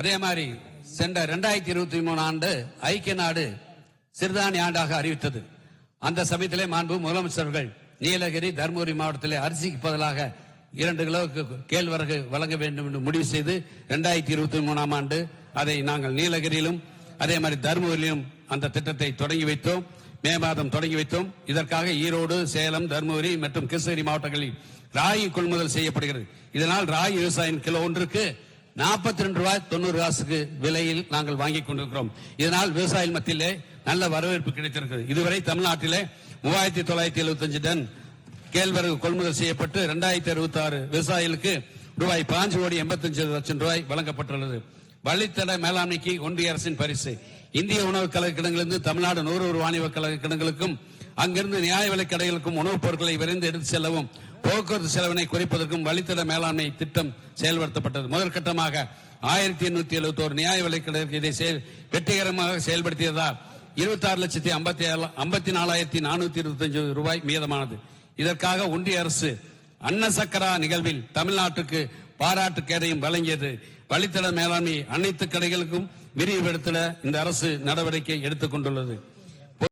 அதே மாதிரி சென்ற ரெண்டாயிரத்தி இருபத்தி மூணு ஆண்டு ஐக்கிய நாடு சிறுதானிய ஆண்டாக அறிவித்தது. அந்த சமயத்திலே மாண்பு முதலமைச்சர்கள் நீலகிரி தருமபுரி மாவட்டத்திலே அரிசிக்கு பதிலாக இரண்டு கிலோவுக்கு கேழ்வரகு வழங்க வேண்டும் என்று முடிவு செய்து ரெண்டாயிரத்தி இருபத்தி மூணாம் ஆண்டு அதை நாங்கள் நீலகிரியிலும் அதே மாதிரி தருமபுரியிலும் அந்த திட்டத்தை தொடங்கி வைத்தோம். மே மாதம் தொடங்கி வைத்தோம். இதற்காக ஈரோடு சேலம் தருமபுரி மற்றும் கிருஷ்ணகிரி மாவட்டங்களில் ராகி கொள்முதல் செய்யப்படுகிறது. இதனால் ராகி விவசாயம் கிலோ ஒன்றுக்கு நாற்பத்தி ரெண்டு ரூபாய் தொண்ணூறு காசுக்கு விலையில் நாங்கள் வாங்கிக் கொண்டிருக்கிறோம். இதனால் விவசாய மத்தியிலே நல்ல வரவேற்பு கிடைத்திருக்கிறது. இதுவரை தமிழ்நாட்டிலே மூவாயிரத்தி தொள்ளாயிரத்தி எழுபத்தஞ்சு டன் கேழ்வரகு கொள்முதல் செய்யப்பட்டு இரண்டாயிரத்தி அறுபத்தி ஆறு விவசாயிகளுக்கு ரூபாய் பாஞ்சு கோடி எண்பத்தஞ்சு லட்சம் ரூபாய் வழங்கப்பட்டுள்ளது. வழித்தட மேலாண்மைக்கு ஒன்றிய அரசின் பரிசு. இந்திய உணவு கழக கிடங்கிலிருந்து தமிழ்நாடு நுகர்வோர் வாணிப கழக கிடங்களுக்கும் அங்கிருந்து நியாய விலைக் கடைகளுக்கும் உணவுப் பொருட்களை விரைந்து எடுத்து செல்லவும் போக்குவரத்து செலவினை குறைப்பதற்கும் வழித்தட மேலாண்மை திட்டம் செயல்படுத்தப்பட்டது. முதற்கட்டமாக ஆயிரத்தி எண்ணூத்தி எழுபத்தி ஒரு நியாய விலைக் இதை செயல் வெற்றிகரமாக செயல்படுத்தியதால் இருபத்தி ஆறு லட்சத்தி ஐம்பத்தி ஏழு ஐம்பத்தி நாலாயிரத்தி நானூத்தி இருபத்தஞ்சு ரூபாய் மீதமானது. இதற்காக ஒன்றிய அரசு அன்னசக்கரா நிகழ்வில் தமிழ்நாட்டுக்கு பாராட்டு கேடையும் வழங்கியது. வழித்தட மேலாண்மை அனைத்து கடைகளுக்கும் விரிவுபடுத்த இந்த அரசு நடவடிக்கை எடுத்துக் கொண்டுள்ளது.